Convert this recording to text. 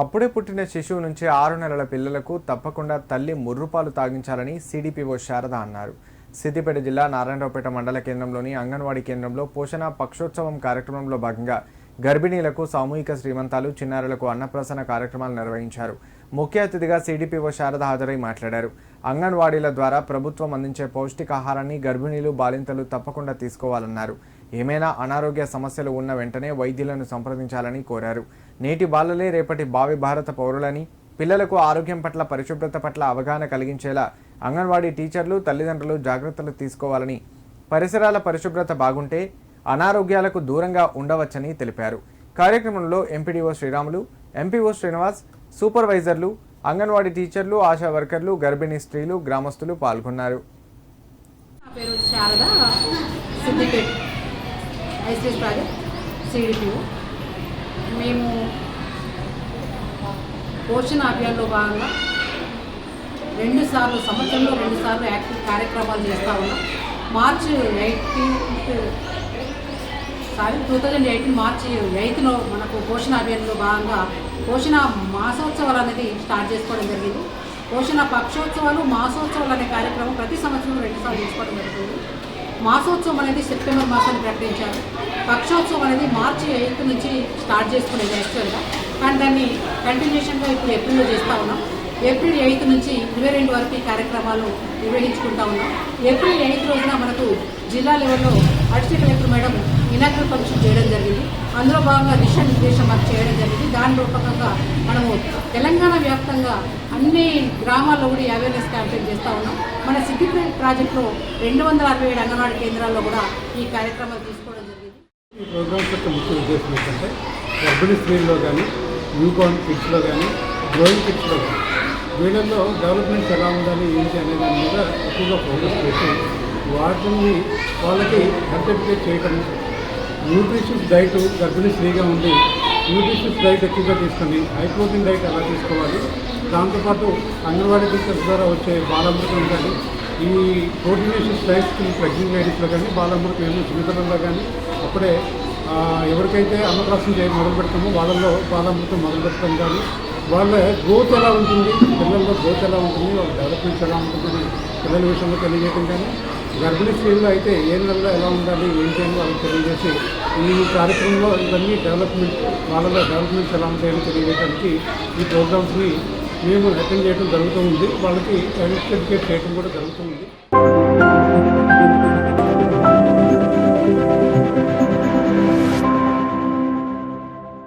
అప్పుడే పుట్టిన శిశువు నుంచి ఆరు నెలల పిల్లలకు తప్పకుండా తల్లి ముర్రుపాలు తాగించాలని సిడిపిఓ శారద అన్నారు. సిద్దిపేట జిల్లా నారాయణరావుపేట మండల కేంద్రంలోని అంగన్వాడీ కేంద్రంలో పోషణ పక్షోత్సవం కార్యక్రమంలో భాగంగా గర్భిణీలకు సామూహిక శ్రీమంతాలు చిన్నారులకు అన్నప్రసన కార్యక్రమాలు నిర్వహించారు. ముఖ్య అతిథిగా సిడిపిఓ శారద హాజరై మాట్లాడారు. అంగన్వాడీల ద్వారా ప్రభుత్వం అందించే పౌష్టికాహారాన్ని గర్భిణీలు బాలింతలు తప్పకుండా తీసుకోవాలన్నారు. ఏమైనా అనారోగ్య సమస్యలు ఉన్న వెంటనే వైద్యులను సంప్రదించాలని కోరారు. నేటి బాలలే రేపటి భావి భారత పౌరులని పిల్లలకు ఆరోగ్యం పట్ల పరిశుభ్రత పట్ల అవగాహన కలిగించేలా అంగన్వాడీ టీచర్లు తల్లిదండ్రులు జాగ్రత్తలు తీసుకోవాలని పరిసరాల పరిశుభ్రత బాగుంటే అనారోగ్యాలకు దూరంగా ఉండవచ్చని తెలిపారు. కార్యక్రమంలో ఎంపీడీఓ శ్రీరాములు ఎంపీఓ శ్రీనివాస్ సూపర్వైజర్లు అంగన్వాడీ టీచర్లు ఆశా వర్కర్లు గర్భిణీ స్త్రీలు గ్రామస్తులు పాల్గొన్నారు. SS ICS project CDPO. మేము పోషణ అభియాన్లో భాగంగా రెండు సార్లు సంవత్సరంలో రెండు సార్లు యాక్టివ్ కార్యక్రమాలు చేస్తూ ఉన్నాం. March eighteenth sorry two thousand eighteen మార్చి ఎయిత్లో మనకు పోషణ అభియాన్లో భాగంగా పోషణ మాసోత్సవాలు అనేది స్టార్ట్ చేసుకోవడం జరిగింది. పోషణ పక్షోత్సవాలు మాసోత్సవాలు అనే కార్యక్రమం ప్రతి సంవత్సరం రెండుసార్లు చేసుకోవడం జరుగుతుంది. మాసోత్సవం అనేది సెప్టెంబర్ మాసాన్ని ప్రకటించారు. పక్షోత్సవం అనేది మార్చి ఎయిత్ నుంచి స్టార్ట్ చేసుకునేది యాక్చువల్గా కానీ దాన్ని కంటిన్యూషన్గా ఇప్పుడు ఏప్రిల్లో చేస్తూ ఉన్నాం. ఏప్రిల్ ఎయిత్ నుంచి ఇరవై రెండు వరకు ఈ కార్యక్రమాలు నిర్వహించుకుంటా ఉన్నాం. ఏప్రిల్ ఎయిత్ రోజున మనకు జిల్లా లెవెల్లో additional collector madam inaugural function చేయడం జరిగింది. అందులో భాగంగా దిశానిర్దేశం మాకు చేయడం జరిగింది. దాని రూపకంగా మనము తెలంగాణ వ్యాప్తంగా అన్ని గ్రామాల్లో కూడా అవేర్నెస్ క్యాంపెయిన్ చేస్తూ ఉన్నాం. మన సిద్దిపేట ప్రాజెక్టులో రెండు వందల అరవై ఏడు అంగన్వాడీ కేంద్రాల్లో కూడా ఈ కార్యక్రమాలు తీసుకోవడం జరిగింది. ఈ ప్రోగ్రామ్స్ యొక్క ముఖ్య ఉద్దేశం ఏంటంటే గర్భిణీ స్త్రీల్లో కానీ న్యూ బార్న్ కిడ్స్లో కానీ గ్రోయింగ్ కిడ్స్లో కానీ వీళ్ళల్లో డెవలప్మెంట్స్ ఎలా ఉండాలి ఏంటి అనే దాని మీద ఎక్కువగా ఫోకస్ చేసి వాటిని వాళ్ళకి సర్టిఫికేట్ చేయటం న్యూట్రిషియస్ డైట్ గర్భిణీ స్త్రీగా ఉండి న్యూట్రిషియస్ డైట్ ఎక్కువగా తీసుకొని హై ప్రోటీన్ డైట్ ఎలా తీసుకోవాలి? దాంతోపాటు అంగన్వాడీ టీచర్స్ ద్వారా వచ్చే బాలామృతం కానీ ఈ ప్రోటీనేషియస్ డైట్స్ ప్రెగ్నెంట్ లేడీస్లో కానీ బాలామృతం ఏమో చిన్నతనంలో కానీ అప్పుడే ఎవరికైతే అన్నప్రాసం చేయ మొదలు పెడతామో వాళ్ళల్లో బాలామృతం మొదలు పెడతాం కానీ వాళ్ళ గ్రోత్ ఎలా ఉంటుంది? పిల్లల్లో గ్రోత్ ఎలా ఉంటుంది? వాళ్ళ డెవలప్మెంట్స్ ఎలా ఉంటుంది పిల్లల విషయంలో తెలియజేయడం కానీ గర్భిణీ స్త్రీల్లో అయితే ఏ నెలలో ఎలా ఉండాలి ఏంటి అని వాళ్ళకి తెలియజేసి ఈ కార్యక్రమంలో ఇవన్నీ డెవలప్మెంట్ వాళ్ళలో డెవలప్మెంట్స్ ఎలా ఉంటాయని తెలియజేయడానికి ఈ ప్రోగ్రామ్స్ని మేము అటెండ్ చేయడం జరుగుతూ ఉంది. వాళ్ళకి ఎడ్యుకేట్ చేయడం కూడా జరుగుతూ ఉంది.